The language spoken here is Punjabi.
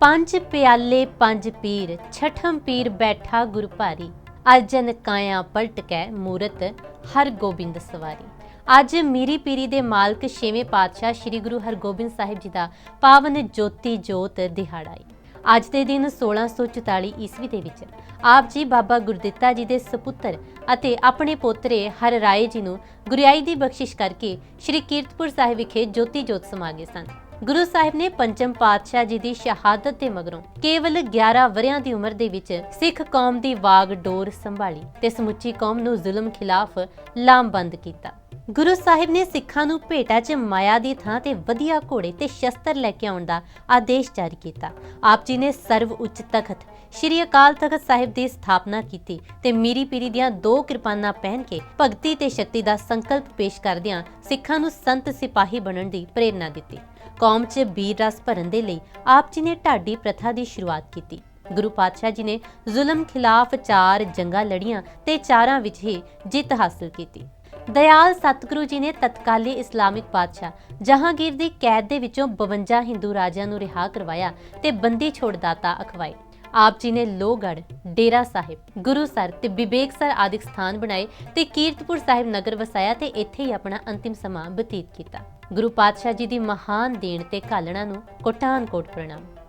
ਪੰਜ ਪਿਆਲੇ, ਪੰਜ ਪੀਰ, ਛਠਮ ਪੀਰ ਬੈਠਾ ਗੁਰ ਭਾਰੀ ਅਜਨ ਕਾਇਆ ਪਲਟ ਕੈ ਮੂਰਤ, ਹਰ ਗੋਬਿੰਦ ਸਵਾਰੀ। ਅੱਜ ਮੀਰੀ ਪੀਰੀ ਦੇ ਮਾਲਕ ਛੇਵੇਂ ਪਾਤਸ਼ਾਹ ਸ੍ਰੀ ਗੁਰੂ ਹਰਗੋਬਿੰਦ ਸਾਹਿਬ ਜੀ ਦਾ ਪਾਵਨ ਜੋਤੀ ਜੋਤ ਦਿਹਾੜਾ ਹੈ ਅੱਜ ਦੇ ਦਿਨ 1644 ਈਸਵੀ ਦੇ ਵਿੱਚ ਆਪ ਜੀ ਬਾਬਾ ਗੁਰਦਿੱਤਾ ਜੀ ਦੇ ਸੁਪੁੱਤਰ ਅਤੇ ਆਪਣੇ ਪੋਤਰੇ ਹਰ ਰਾਏ ਜੀ ਨੂੰ ਗੁਰਿਆਈ ਦੀ ਬਖਸ਼ਿਸ਼ ਕਰਕੇ ਸ੍ਰੀ ਕੀਰਤਪੁਰ ਸਾਹਿਬ ਵਿਖੇ ਜੋਤੀ ਜੋਤ ਸਮਾ ਗਏ ਸਨ। ਗੁਰੂ ਸਾਹਿਬ ਨੇ ਪੰਚਮ ਪਾਤਸ਼ਾਹ ਜੀ ਦੀ ਸ਼ਹਾਦਤ ਦੇ ਮਗਰੋਂ ਕੇਵਲ 11 ਵਰਿਆਂ ਦੀ ਉਮਰ ਦੇ ਵਿੱਚ ਸਿੱਖ ਕੌਮ ਦੀ ਵਾਗ ਡੋਰ ਸੰਭਾਲੀ ਤੇ ਸਮੁੱਚੀ ਕੌਮ ਨੂੰ ਜ਼ੁਲਮ ਖਿਲਾਫ ਲਾਮਬੰਦ ਕੀਤਾ। ਗੁਰੂ ਸਾਹਿਬ ਨੇ ਸਿੱਖਾਂ ਨੂੰ ਭੇਟਾ 'ਚ ਮਾਇਆ ਦੀ ਥਾਂ ਤੇ ਵਧੀਆ ਘੋੜੇ ਤੇ ਸ਼ਸਤਰ ਲੈ ਕੇ ਆਉਣ ਦਾ ਆਦੇਸ਼ ਜਾਰੀ ਕੀਤਾ। ਆਪ ਜੀ ਨੇ ਸਰਵ ਉੱਚ ਤਖਤ, ਸ਼੍ਰੀ ਅਕਾਲ ਤਖਤ ਸਾਹਿਬ ਦੀ ਸਥਾਪਨਾ ਕੀਤੀ ਤੇ ਮੀਰੀ ਪੀਰੀ ਦੀਆਂ ਦੋ ਕਿਰਪਾਨਾਂ ਪਹਿਨ ਕੇ ਭਗਤੀ ਤੇ ਸ਼ਕਤੀ ਦਾ ਸੰਕਲਪ ਪੇਸ਼ ਕਰਦਿਆਂ ਸਿੱਖਾਂ ਨੂੰ ਸੰਤ ਸਿਪਾਹੀ ਬਣਨ ਦੀ ਪ੍ਰੇਰਣਾ ਦਿੱਤੀ। ਕੌਮ 'ਚ ਵੀਰ ਰਸ ਭਰਨ ਦੇ ਲਈ ਆਪ ਜੀ ਨੇ ਢਾਡੀ ਪ੍ਰਥਾ ਦੀ ਸ਼ੁਰੂਆਤ ਕੀਤੀ। ਗੁਰੂ ਪਾਤਸ਼ਾਹ ਜੀ ਨੇ ਜ਼ੁਲਮ ਖਿਲਾਫ ਚਾਰ ਜੰਗਾਂ ਲੜੀਆਂ ਤੇ ਚਾਰਾਂ ਵਿੱਚ ਹੀ ਜਿੱਤ ਹਾਸਲ ਕੀਤੀ। ਦਇਆਲ ਸਤਿਗੁਰੂ ਜੀ ਨੇ ਤਤਕਾਲੀ ਇਸਲਾਮਿਕ ਬਾਦਸ਼ਾਹ ਜਹਾਂਗੀਰ ਦੀ ਕੈਦ ਦੇ ਵਿੱਚੋਂ 52 ਹਿੰਦੂ ਰਾਜਿਆਂ ਨੂੰ ਰਿਹਾ ਕਰਵਾਇਆ ਤੇ ਬੰਦੀ ਛੋੜ ਦਾਤਾ ਅਖਵਾਏ। ਆਪ ਜੀ ਨੇ ਲੋਹਗੜ੍ਹ, ਡੇਰਾ ਸਾਹਿਬ ਗੁਰੂਸਰ ਤੇ ਬਿਬੇਕਸਰ ਆਦਿਕ ਸਥਾਨ ਬਣਾਏ ਤੇ ਕੀਰਤਪੁਰ ਸਾਹਿਬ ਨਗਰ ਵਸਾਇਆ ਤੇ ਇੱਥੇ ਹੀ ਆਪਣਾ ਅੰਤਿਮ ਸਮਾਂ ਬਤੀਤ ਕੀਤਾ। ਗੁਰੂ ਪਾਤਸ਼ਾਹ ਜੀ ਦੀ ਮਹਾਨ ਦੇਣ ਤੇ ਘਾਲਣਾ ਨੂੰ ਕੋਟਾਨ ਕੋਟ ਪ੍ਰਣਾਮ।